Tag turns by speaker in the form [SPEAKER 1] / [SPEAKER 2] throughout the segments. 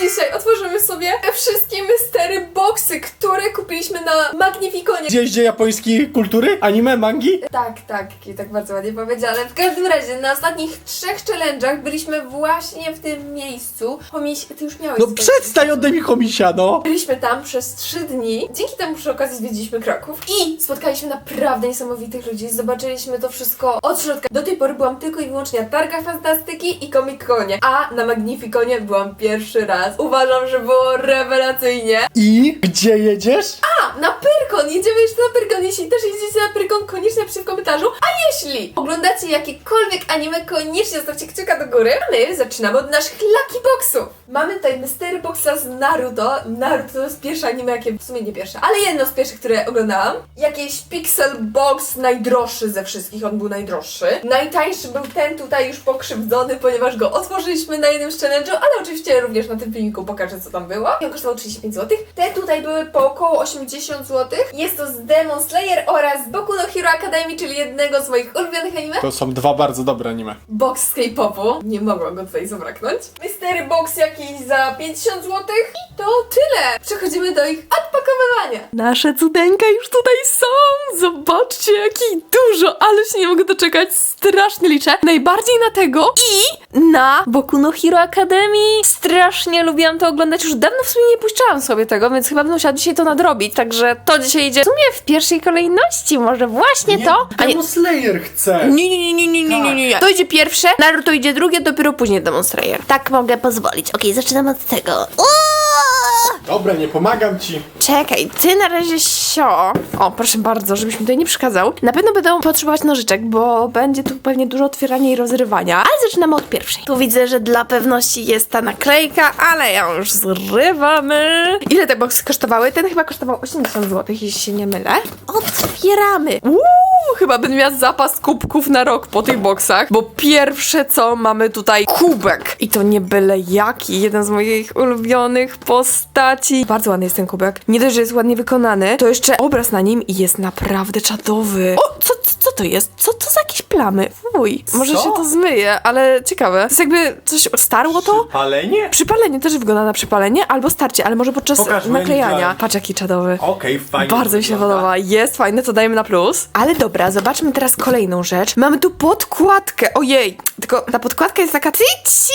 [SPEAKER 1] dzisiaj otworzymy sobie wszystkim kupiliśmy na Magnificonie.
[SPEAKER 2] Zjeździe japońskiej kultury? Anime, mangi?
[SPEAKER 1] Tak, tak, tak bardzo ładnie powiedziane. W każdym razie, na ostatnich trzech challenge'ach byliśmy właśnie w tym miejscu. Homiś, ty już miałeś
[SPEAKER 2] No
[SPEAKER 1] swoje-
[SPEAKER 2] przestań ode homisia, no!
[SPEAKER 1] Byliśmy tam przez trzy dni. Dzięki temu przy okazji zwiedziliśmy Kraków i spotkaliśmy naprawdę niesamowitych ludzi. Zobaczyliśmy to wszystko od środka. Do tej pory byłam tylko i wyłącznie na targach fantastyki i Comic-Conie, a na Magnificonie byłam pierwszy raz. Uważam, że było rewelacyjnie.
[SPEAKER 2] I gdzie jedziesz?
[SPEAKER 1] Na Pyrkon! Jedziemy jeszcze na Pyrkon. Jeśli też jedziecie na Pyrkon, koniecznie napiszcie w komentarzu. A jeśli oglądacie jakiekolwiek anime, koniecznie zostawcie kciuka do góry. A my zaczynamy od naszych Lucky Boxów. Mamy tutaj Mystery Boxa z Naruto. Naruto to jest pierwsze anime, jakie w sumie nie pierwsze, ale jedno z pierwszych, które oglądałam. Jakiś Pixel Box najdroższy ze wszystkich, on był najdroższy. Najtańszy był ten tutaj już pokrzywdzony, ponieważ go otworzyliśmy na jednym z challenge'u, ale oczywiście również na tym filmiku pokażę co tam było. I on kosztował 35 zł. Te tutaj były po około 80 zł. Jest to z Demon Slayer oraz Boku no Hero Academy, czyli jednego z moich ulubionych anime.
[SPEAKER 2] To są dwa bardzo dobre anime.
[SPEAKER 1] Box z K-popu. Nie mogłam go tutaj zabraknąć. Mystery Box jakiś za 50 zł. I to tyle. Przechodzimy do ich odpakowywania.
[SPEAKER 3] Nasze cudeńka już tutaj są! Zobaczcie, jaki dużo, ale się nie mogę doczekać, strasznie liczę. Najbardziej na tego i na Boku no Hero Academy. Strasznie lubiłam to oglądać, już dawno w sumie nie puszczałam sobie tego, więc chyba będę musiała dzisiaj to nadrobić, także to dzisiaj idzie w sumie w pierwszej kolejności, może właśnie to? A nie,
[SPEAKER 2] Demon Slayer chce!
[SPEAKER 3] nie, nie, nie, nie, nie, nie, nie, nie, nie. To idzie pierwsze, Naruto idzie drugie, dopiero później Demon Slayer. Tak mogę pozwolić. Okej, zaczynam od tego. Uuu!
[SPEAKER 2] Dobra, nie pomagam ci.
[SPEAKER 3] Czekaj, ty na razie sio. O, proszę bardzo, żebyś mi tutaj nie przeszkadzał. Na pewno będą potrzebować nożyczek, bo będzie tu pewnie dużo otwierania i rozrywania. Ale zaczynamy od pierwszej. Tu widzę, że dla pewności jest ta naklejka, ale ją już zrywamy. Ile te boxy kosztowały? Ten chyba kosztował 80 zł, jeśli się nie mylę. Otwieramy. Uuu, chyba będę miała zapas kubków na rok po tych boksach, bo pierwsze co mamy tutaj kubek. I to nie byle jaki, jeden z moich ulubionych postaci. Bardzo ładny jest ten kubek. Nie dość, że jest ładnie wykonany, to jeszcze obraz na nim jest naprawdę czadowy. O, co, co, to jest? Co to za jakieś plamy? Fuj, może
[SPEAKER 2] Co?
[SPEAKER 3] się to zmyje, ale ciekawe. To jest jakby coś starło to?
[SPEAKER 2] Palenie?
[SPEAKER 3] Przypalenie też wygląda na przypalenie, albo starcie, ale może podczas
[SPEAKER 2] Pokaż,
[SPEAKER 3] naklejania. Patrz jaki czadowy.
[SPEAKER 2] Okej, fajnie.
[SPEAKER 3] Bardzo mi się
[SPEAKER 2] wygląda.
[SPEAKER 3] podoba. Jest fajne, to dajemy na plus. Ale dobra, zobaczmy teraz kolejną rzecz. Mamy tu podkładkę. Ojej, tylko ta podkładka jest taka tyci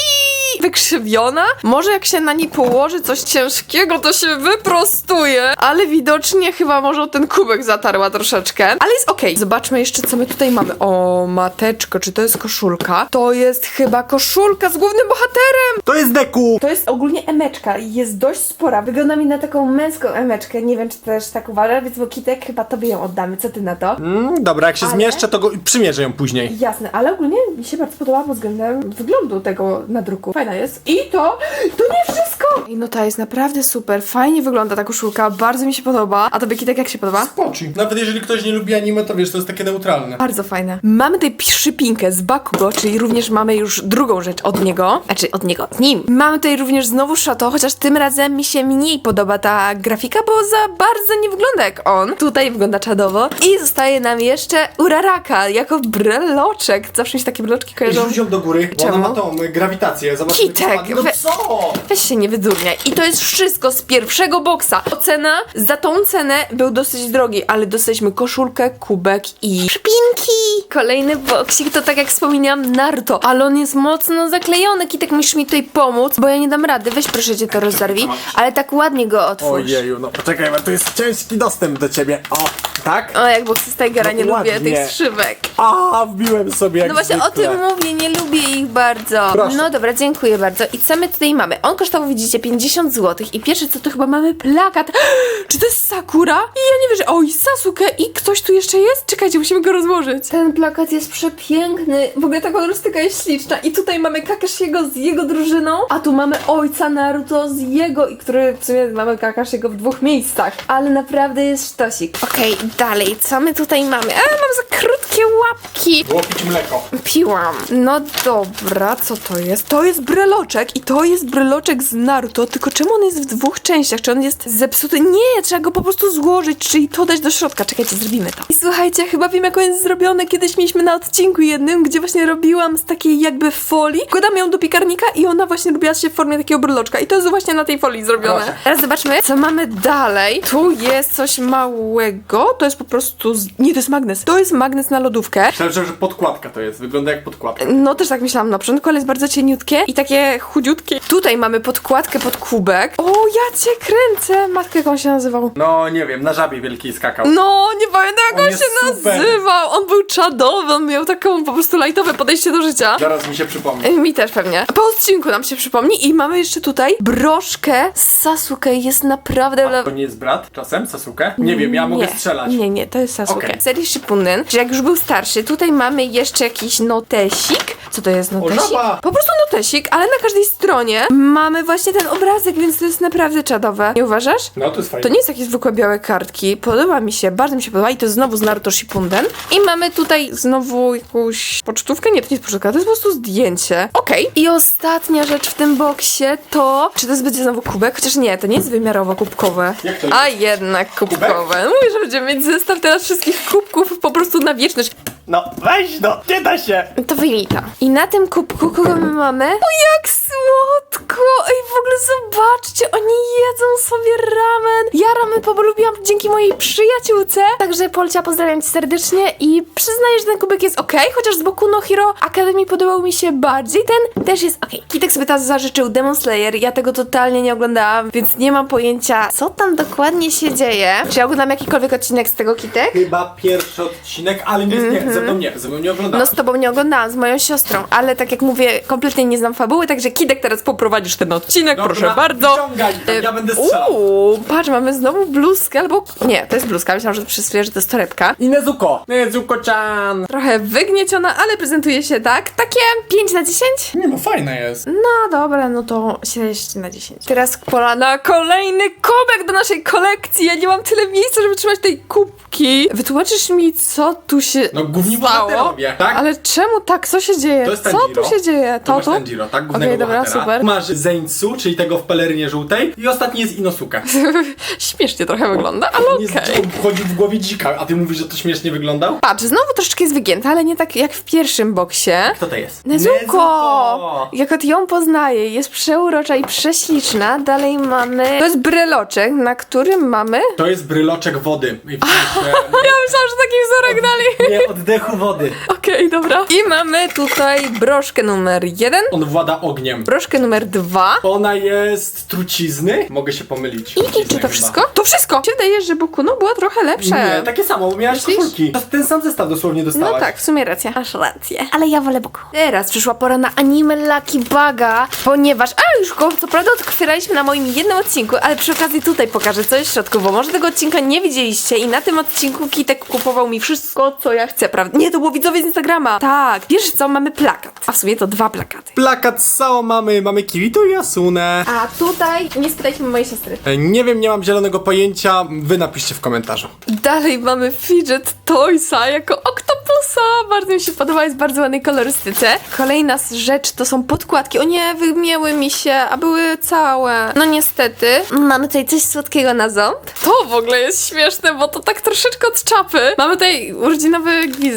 [SPEAKER 3] wykrzywiona. Może jak się na niej położy coś ciężkiego, to się wyprostuje. Ale widocznie chyba może o ten kubek zatarła troszeczkę. Ale jest okej. Zobaczmy jeszcze, co my tutaj mamy. O, mateczko, czy to jest koszulka? To jest chyba koszulka z głównym bohaterem.
[SPEAKER 2] To jest Deku!
[SPEAKER 3] To jest ogólnie emeczka i jest dość spora. Wygląda mi na taką męską emeczkę. Nie wiem, czy też tak uważasz, więc Bokitek chyba tobie ją oddamy. Co ty na to?
[SPEAKER 2] Mm, dobra, jak się
[SPEAKER 3] Ale-
[SPEAKER 2] zmieszczę, to go przymierzę ją później.
[SPEAKER 3] Jasne, ale ogólnie mi się bardzo podoba pod względem wyglądu tego nadruku. Fajna jest. I to, to nie wszystko! Ej, no ta jest naprawdę super. Fajnie wygląda ta koszulka, bardzo mi się podoba. A tobie Kitek jak się podoba?
[SPEAKER 2] Spoczy. Nawet jeżeli ktoś nie lubi anime, to wiesz, to jest takie neutralne.
[SPEAKER 3] Bardzo fajne. Mamy tutaj przypinkę z Bakugo, czyli również mamy już drugą rzecz od niego. Znaczy, od niego, z nim. Mamy tutaj również znowu Shoto, chociaż tym razem mi się mniej podoba ta grafika, bo za bardzo nie wygląda jak on. Tutaj wygląda czadowo. I zostaje nam jeszcze Uraraka jako breloczek. Zawsze mi się takie breloczki kojarzą.
[SPEAKER 2] Rzuć ją do góry, bo
[SPEAKER 3] Czemu?
[SPEAKER 2] ona ma tą y, grawitację. Zobacz,
[SPEAKER 3] Kitek,
[SPEAKER 2] jak spadnie. No co?
[SPEAKER 3] Weź się nie I to jest wszystko z pierwszego boksa. Ocena za tą cenę był dosyć drogi, ale dostaliśmy koszulkę, kubek i szpinki. Kolejny boksik to tak jak wspominałam Naruto, ale on jest mocno zaklejony. Kitek musisz mi tutaj pomóc, bo ja nie dam rady. Weź proszę cię to rozerwij, ale tak ładnie go otwórz.
[SPEAKER 2] Ojeju, no poczekaj, bo to jest ciężki dostęp do ciebie. O, tak?
[SPEAKER 3] O, jak boksy z Tigera
[SPEAKER 2] No
[SPEAKER 3] nie lubię
[SPEAKER 2] ładnie.
[SPEAKER 3] tych strzywek.
[SPEAKER 2] A, wbiłem sobie jak
[SPEAKER 3] No właśnie o
[SPEAKER 2] zwykle.
[SPEAKER 3] tym mówię, nie lubię ich bardzo.
[SPEAKER 2] Proszę.
[SPEAKER 3] No dobra, dziękuję bardzo. I co my tutaj mamy? On kosztował, widzicie, 50 zł. I pierwsze co to chyba mamy plakat. Czy to jest Sakura? I ja nie wierzę. Oj, Sasuke i ktoś tu jeszcze jest? Czekajcie, musimy go rozłożyć.
[SPEAKER 1] Ten plakat jest przepiękny. W ogóle ta kolorystyka jest śliczna. I tutaj mamy Kakashiego z jego drużyną, a tu mamy ojca Naruto z jego, i który w sumie mamy Kakashiego w dwóch miejscach. Ale naprawdę jest sztosik.
[SPEAKER 3] Okej, dalej, co my tutaj mamy? A, mam za krótkie łapki.
[SPEAKER 2] Było pić mleko.
[SPEAKER 3] Piłam. No dobra, co to jest? To jest bryloczek i to jest bryloczek z Naruto, tylko czemu on jest w dwóch częściach? Czy on jest zepsuty? Nie, trzeba go po prostu złożyć, czyli to dać do środka. Czekajcie, zrobimy to. I słuchajcie, chyba wiem jak on jest zrobiony. Kiedyś mieliśmy na odcinku jednym, gdzie właśnie robiłam z takiej jakby folii. Wkładam ją do piekarnika i ona właśnie robiła się w formie takiego bryloczka. I to jest właśnie na tej folii zrobione.
[SPEAKER 2] Proszę.
[SPEAKER 3] Teraz zobaczmy, co mamy dalej. Tu jest coś małego. To jest po prostu... Z... Nie, to jest magnes. To jest magnes na lodówkę.
[SPEAKER 2] Myślałem, że że podkładka to jest. Wygląda jak podkładka.
[SPEAKER 3] No też tak myślałam na początku, ale jest bardzo cieniutkie i takie chudziutkie. Tutaj mamy podkładkę pod kubek. O, ja cię kręcę! Matkę, jak on się nazywał?
[SPEAKER 2] No nie wiem, na żabie wielkiej skakał.
[SPEAKER 3] No, nie pamiętam jak
[SPEAKER 2] On
[SPEAKER 3] on,
[SPEAKER 2] jest
[SPEAKER 3] się
[SPEAKER 2] super.
[SPEAKER 3] nazywał. On był czadowy, on miał taką po prostu lajtowe podejście do życia.
[SPEAKER 2] Zaraz mi się przypomni.
[SPEAKER 3] Y, Mi też pewnie. Po odcinku nam się przypomni i mamy jeszcze tutaj broszkę z Sasuke. Jest naprawdę...
[SPEAKER 2] A to nie jest brat czasem? Sasuke? Nie wiem, ja mogę strzelać.
[SPEAKER 3] Nie, nie, to jest Sasuke.
[SPEAKER 2] Okej.
[SPEAKER 3] Serii Shippuden, że jak już był starszy, tutaj mamy jeszcze jakiś notesik. Co to jest notesik?
[SPEAKER 2] żaba!
[SPEAKER 3] Po prostu notesik, ale na każdej stronie mamy właśnie ten obrazek, więc to jest naprawdę czadowe. Nie uważasz?
[SPEAKER 2] No to jest fajne.
[SPEAKER 3] To nie jest jakieś zwykłe białe kartki. Podoba mi się, bardzo mi się podoba i to jest znowu z Naruto Shippuden. I mamy tutaj znowu jakąś pocztówkę. Nie, to nie jest pocztówka, to jest po prostu zdjęcie. Okej. I ostatnia rzecz w tym boksie to... Czy to jest będzie znowu kubek? Chociaż nie, to nie jest wymiarowo kubkowe.
[SPEAKER 2] Jak to jest?
[SPEAKER 3] A jednak kubkowe. Mówię, że będziemy mieć zestaw teraz wszystkich kubków po prostu na wieczność.
[SPEAKER 2] No weź no, nie da się!
[SPEAKER 3] To wyjmij to. I na tym kubku kogo my mamy? O jak słodko! Ej, w ogóle zobaczcie, oni jedzą sobie ramen. Ja ramen polubiłam dzięki mojej przyjaciółce. Także Polcia pozdrawiam cię serdecznie i przyznaję, że ten kubek jest ok, chociaż z boku No Hero Academy podobał mi się bardziej. Ten też jest ok. Kitek sobie teraz zażyczył Demon Slayer. Ja tego totalnie nie oglądałam, więc nie mam pojęcia, co tam dokładnie się dzieje. Czy ja oglądam jakikolwiek odcinek z tego Kitek?
[SPEAKER 2] Chyba pierwszy odcinek, ale nie, nie ze mną nie, ze mną nie
[SPEAKER 3] No
[SPEAKER 2] oglądałem.
[SPEAKER 3] z tobą nie oglądałam, z moją siostrą, ale tak jak mówię, kompletnie nie znam fabuły, także Kidek teraz poprowadzisz ten odcinek,
[SPEAKER 2] Dobra,
[SPEAKER 3] proszę bardzo.
[SPEAKER 2] wyciągaj, ja będę strzelał.
[SPEAKER 3] Uuu, patrz, mamy znowu bluzkę albo... Nie, to jest bluzka, myślałam, że przez chwilę, że to jest torebka.
[SPEAKER 2] I Nezuko! Nezuko-chan!
[SPEAKER 3] Trochę wygnieciona, ale prezentuje się tak. Takie 5 na 10?
[SPEAKER 2] Nie no, fajna jest.
[SPEAKER 3] No dobra, no to 6 na 10. Teraz pora na kolejny kubek do naszej kolekcji. Ja nie mam tyle miejsca, żeby trzymać tej kubki. Wytłumaczysz mi, co tu się
[SPEAKER 2] No główni
[SPEAKER 3] stało?
[SPEAKER 2] bohaterowie, tak?
[SPEAKER 3] Ale czemu tak? Co się dzieje?
[SPEAKER 2] To jest
[SPEAKER 3] co
[SPEAKER 2] Tanjiro.
[SPEAKER 3] tu się dzieje?
[SPEAKER 2] To masz
[SPEAKER 3] tu?
[SPEAKER 2] Tanjiro, tak? Głównego
[SPEAKER 3] Okej, dobra,
[SPEAKER 2] bohatera.
[SPEAKER 3] super.
[SPEAKER 2] Masz Zeńcu, czyli tego w pelerynie żółtej i ostatni jest Inosuke.
[SPEAKER 3] Śmiesznie trochę wygląda, ale okej.
[SPEAKER 2] Z- chodzi w głowie dzika, a ty mówisz, że to śmiesznie wyglądał?
[SPEAKER 3] Patrz, znowu troszeczkę jest wygięte, ale nie tak jak w pierwszym boksie.
[SPEAKER 2] Kto to jest?
[SPEAKER 3] Nezuko! Jak od ją poznaję, jest przeurocza i prześliczna. Dalej mamy... To jest bryloczek, na którym mamy...
[SPEAKER 2] To jest bryloczek wody. I w sensie,
[SPEAKER 3] Ja myślałam, że taki wzorek dali.
[SPEAKER 2] nie oddechu wody.
[SPEAKER 3] Okej, dobra. I mamy tutaj broszkę numer jeden,
[SPEAKER 2] On włada ogniem.
[SPEAKER 3] broszkę numer dwa.
[SPEAKER 2] Ona jest trucizny? Mogę się pomylić.
[SPEAKER 3] I, I
[SPEAKER 2] Trucizny
[SPEAKER 3] czy to
[SPEAKER 2] chyba.
[SPEAKER 3] wszystko? To wszystko! Mi się wydaje, że Bokuno była trochę lepsze.
[SPEAKER 2] Nie, takie samo, bo miałaś
[SPEAKER 3] Myślisz?
[SPEAKER 2] koszulki. To Ten sam zestaw dosłownie dostałaś.
[SPEAKER 3] No tak, w sumie racja. Masz rację. Ale ja wolę Boku. Teraz przyszła pora na anime Lucky Baga, ponieważ... A, już go co prawda otwieraliśmy na moim jednym odcinku, ale przy okazji tutaj pokażę, co jest w środku, bo może tego odcinka nie widzieliście i na tym odcinku Kitek kupował mi wszystko, co ja chcę, prawda? Nie, to było widzowie z Instagrama. Tak. Wiesz co, mamy plakat. A w sumie to dwa plakaty.
[SPEAKER 2] Plakat z Sao mamy, mamy Kirito i Asunę.
[SPEAKER 3] A tutaj, nie spytajcie mojej siostry.
[SPEAKER 2] E, Nie wiem, nie mam zielonego pojęcia, wy napiszcie w komentarzu.
[SPEAKER 3] Dalej mamy Fidget Toysa jako oktopusa. Bardzo mi się podoba, jest w bardzo ładnej kolorystyce. Kolejna z rzecz to są podkładki. O nie, wymięły mi się, a były całe. No niestety. Mamy tutaj coś słodkiego na ząb. To w ogóle jest śmieszne, bo to tak troszeczkę od czapy. Mamy tutaj urodzinowy gwizdek.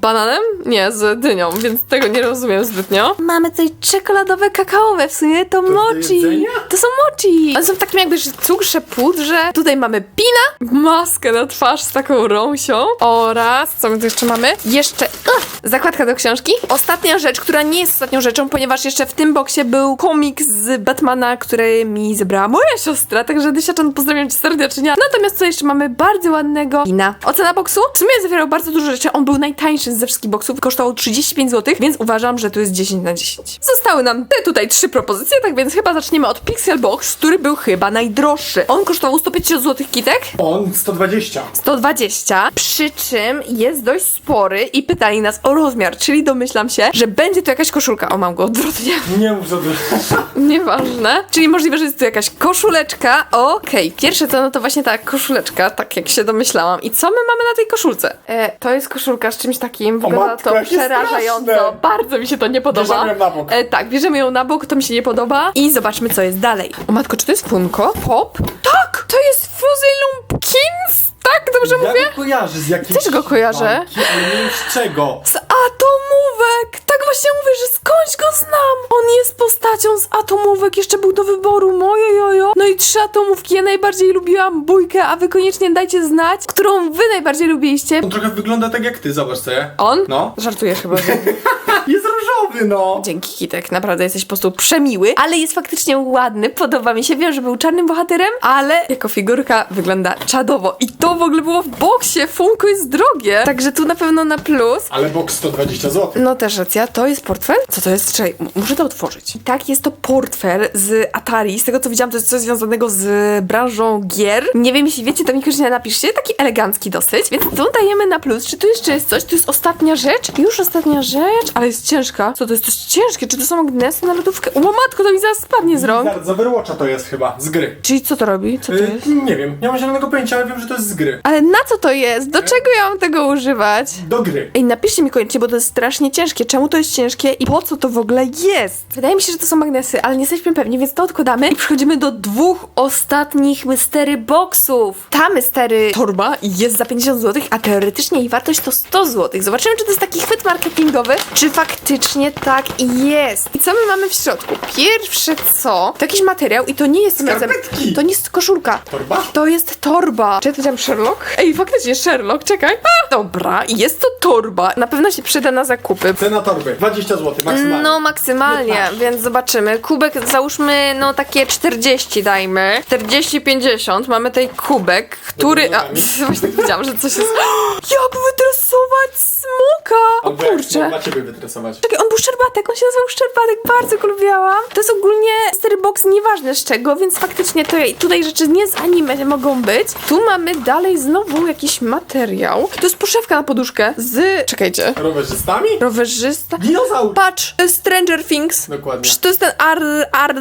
[SPEAKER 3] Bananem? Nie, z dynią, więc tego nie rozumiem zbytnio. Mamy tutaj czekoladowe, kakaowe, w sumie to,
[SPEAKER 2] do
[SPEAKER 3] mochi. To są mochi. One są w takim jakby że cukrze, pudrze. Tutaj mamy pina, maskę na twarz z taką rąsią oraz, co my tu jeszcze mamy? Jeszcze ugh, zakładka do książki. Ostatnia rzecz, która nie jest ostatnią rzeczą, ponieważ jeszcze w tym boksie był komiks z Batmana, który mi zebrała moja siostra, także Dysiaczan pozdrawiam cię serdecznie. Natomiast co jeszcze mamy? Bardzo ładnego pina. Ocena boksu? W sumie zawierał bardzo dużo rzeczy. On był najtańszy ze wszystkich boksów, kosztował 35 zł, więc uważam, że tu jest 10 na 10. Zostały nam te tutaj trzy propozycje, tak więc chyba zaczniemy od Pixel Box, który był chyba najdroższy. On kosztował 150 zł kitek,
[SPEAKER 2] On 120.
[SPEAKER 3] 120, przy czym jest dość spory i pytali nas o rozmiar, czyli domyślam się, że będzie to jakaś koszulka. O, mam go odwrotnie.
[SPEAKER 2] Nie mów za dużo.
[SPEAKER 3] Nieważne. Czyli możliwe, że jest tu jakaś koszuleczka. Okej, pierwsze co, no to właśnie ta koszuleczka, tak jak się domyślałam. I co my mamy na tej koszulce? E, to jest koszulka z czymś takim, wygląda to przerażająco.
[SPEAKER 2] straszne.
[SPEAKER 3] Bardzo mi się to nie podoba.
[SPEAKER 2] Bierzemy ją na bok.
[SPEAKER 3] E, tak, bierzemy ją na bok, to mi się nie podoba. I zobaczmy, co jest dalej. O matko, czy to jest Funko? Pop? Tak! To jest Fuzzy Lumpkins! Tak, dobrze
[SPEAKER 2] Ja
[SPEAKER 3] mówię?
[SPEAKER 2] go kojarzę z jakiegoś...
[SPEAKER 3] Też go kojarzę.
[SPEAKER 2] Banki, ale nie wiem z czego.
[SPEAKER 3] Z atomówek! Skądś go znam! On jest postacią z atomówek, jeszcze był do wyboru, moje jojo. No i trzy atomówki, ja najbardziej lubiłam bójkę, a wy koniecznie dajcie znać, którą wy najbardziej lubiliście.
[SPEAKER 2] On trochę wygląda tak jak ty, zobacz sobie.
[SPEAKER 3] On?
[SPEAKER 2] No.
[SPEAKER 3] Żartuję chyba. że-
[SPEAKER 2] Jest różowy, no.
[SPEAKER 3] Dzięki Kitek, naprawdę jesteś po prostu przemiły, ale jest faktycznie ładny, podoba mi się, wiem, że był czarnym bohaterem, ale jako figurka wygląda czadowo. I to w ogóle było w boksie, Funko jest drogie, także tu na pewno na plus.
[SPEAKER 2] Ale box 120 zł.
[SPEAKER 3] No też racja, to jest portfel? Co to jest? Czekaj, m- muszę to otworzyć. I tak, jest to portfel z Atari. Z tego co widziałam, to jest coś związanego z branżą gier. Nie wiem, jeśli wiecie, to mi koniecznie napiszcie. Taki elegancki dosyć, więc tu dajemy na plus. Czy tu jeszcze jest coś? To jest ostatnia rzecz? Już ostatnia rzecz, ale jest ciężka. Co to jest? To jest ciężkie. Czy to są magnesy na lodówkę? O matko, to mi zaraz spadnie z rąk.
[SPEAKER 2] Z Overwatcha to jest chyba, z gry.
[SPEAKER 3] Czyli co to robi? Co to
[SPEAKER 2] Y,
[SPEAKER 3] jest?
[SPEAKER 2] nie wiem, nie mam zielonego pojęcia, ale wiem, że to jest z gry.
[SPEAKER 3] Ale na co to jest? Do czego ja mam tego używać?
[SPEAKER 2] Do gry.
[SPEAKER 3] Ej, napiszcie mi koniecznie, bo to jest strasznie ciężkie. Czemu to jest ciężkie i po co to w ogóle jest? Wydaje mi się, że to są magnesy, ale nie jesteśmy pewni, więc to odkładamy i przechodzimy do dwóch ostatnich mystery boxów. Ta mystery torba jest za 50 zł, a teoretycznie jej wartość to 100 zł. Zobaczymy, czy to jest taki chwyt marketingowy, czy faktycznie tak jest. I co my mamy w środku? Pierwsze co, to jakiś materiał i to nie jest
[SPEAKER 2] Skarpetki.
[SPEAKER 3] To nie jest koszulka.
[SPEAKER 2] Torba?
[SPEAKER 3] To jest torba. Czy ja powiedziałam Sherlock? Ej, faktycznie Sherlock, czekaj. A, dobra, jest to torba. Na pewno się przyda na zakupy.
[SPEAKER 2] Cena torby, 20 zł maksymalnie.
[SPEAKER 3] No, maksymalnie,
[SPEAKER 2] 15.
[SPEAKER 3] więc zobaczymy. Kubek załóżmy, no takie 40 dajmy. 40-50. Mamy tutaj kubek, który. A, właśnie tak powiedziałam, że coś jest. Jak wytresować smoka! O kurczę.
[SPEAKER 2] dla ciebie wytresować.
[SPEAKER 3] Czekaj, on był szczerbatek, on się nazywał szczerbatek, bardzo go lubiałam. To jest ogólnie Mystery Box, nieważne z czego, więc faktycznie to, tutaj rzeczy nie z anime mogą być. Tu mamy dalej znowu jakiś materiał. To jest poszewka na poduszkę z... czekajcie.
[SPEAKER 2] Rowerzystami?
[SPEAKER 3] Rowerzysta.
[SPEAKER 2] Dinozaur!
[SPEAKER 3] Patrz, Stranger Things.
[SPEAKER 2] Dokładnie.
[SPEAKER 3] Przecież to jest ten ar... ar...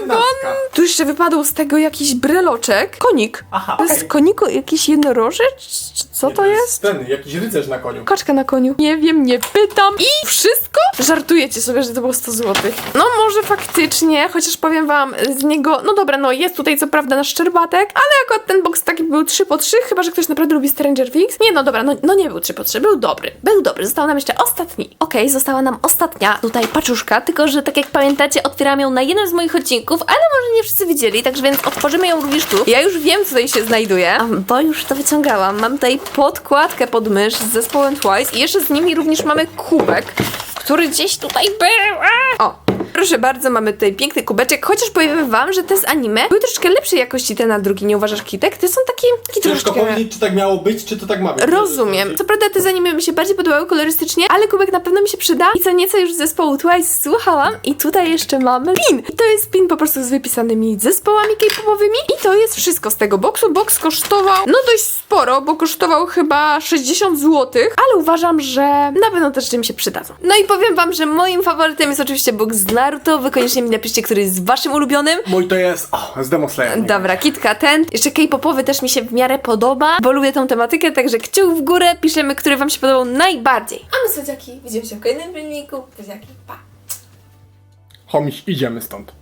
[SPEAKER 2] jedenastka.
[SPEAKER 3] Tu jeszcze wypadł z tego jakiś bryloczek. Konik.
[SPEAKER 2] Aha,
[SPEAKER 3] To jest koniku jakiś jednorożec? Co
[SPEAKER 2] Nie,
[SPEAKER 3] to jest?
[SPEAKER 2] Ten, jakiś rycerz na koniu.
[SPEAKER 3] Kaczka na koniu. Nie wiem, nie pytam. I wszystko? Żartujecie sobie, że to było 100 zł. No może faktycznie, chociaż powiem wam z niego, no dobra, no jest tutaj co prawda nasz szczerbatek, ale akurat ten box taki był 3 po 3, chyba że ktoś naprawdę lubi Stranger Things. Nie, no dobra, no, no nie był 3 po 3, był dobry. Był dobry, został nam jeszcze ostatni. Okej, została nam ostatnia tutaj paczuszka, tylko że tak jak pamiętacie, otwieram ją na jednym z moich odcinków, ale może nie wszyscy widzieli, także więc otworzymy ją również tu. Ja już wiem, co tutaj się znajduje, bo już to wyciągałam. Mam tutaj podkładkę pod mysz z zespołem Twice i jeszcze z nimi również mamy kubek, który gdzieś tutaj był. O! Proszę bardzo, mamy tutaj piękny kubeczek, chociaż powiem wam, że te z anime były troszeczkę lepszej jakości te na drugi, nie uważasz Kitek? Te są takie, takie
[SPEAKER 2] Ciężko
[SPEAKER 3] troszeczkę...
[SPEAKER 2] powiedzieć, czy tak miało być, czy to tak ma być.
[SPEAKER 3] Rozumiem. Co prawda te z anime mi się bardziej podobały kolorystycznie, ale kubek na pewno mi się przyda i co nieco już z zespołu Twice słuchałam i tutaj jeszcze mamy pin. I to jest pin po prostu z wypisanymi zespołami k-popowymi i to jest wszystko z tego boxu. Box kosztował no dość sporo, bo kosztował chyba 60 zł, ale uważam, że na pewno też mi się przydadzą. No i powiem wam, że moim faworytem jest oczywiście box z Naruto. Wy koniecznie mi napiszcie, który jest waszym ulubionym.
[SPEAKER 2] Mój to jest, o, z Demon Slayer.
[SPEAKER 3] Dobra, kitka ten. Jeszcze K-popowy też mi się w miarę podoba, bo lubię tą tematykę, także kciuk w górę, piszemy, który wam się podobał najbardziej.
[SPEAKER 1] A my słodziaki, widzimy się w kolejnym filmiku. Buziaki, pa!
[SPEAKER 2] Homiś, idziemy stąd.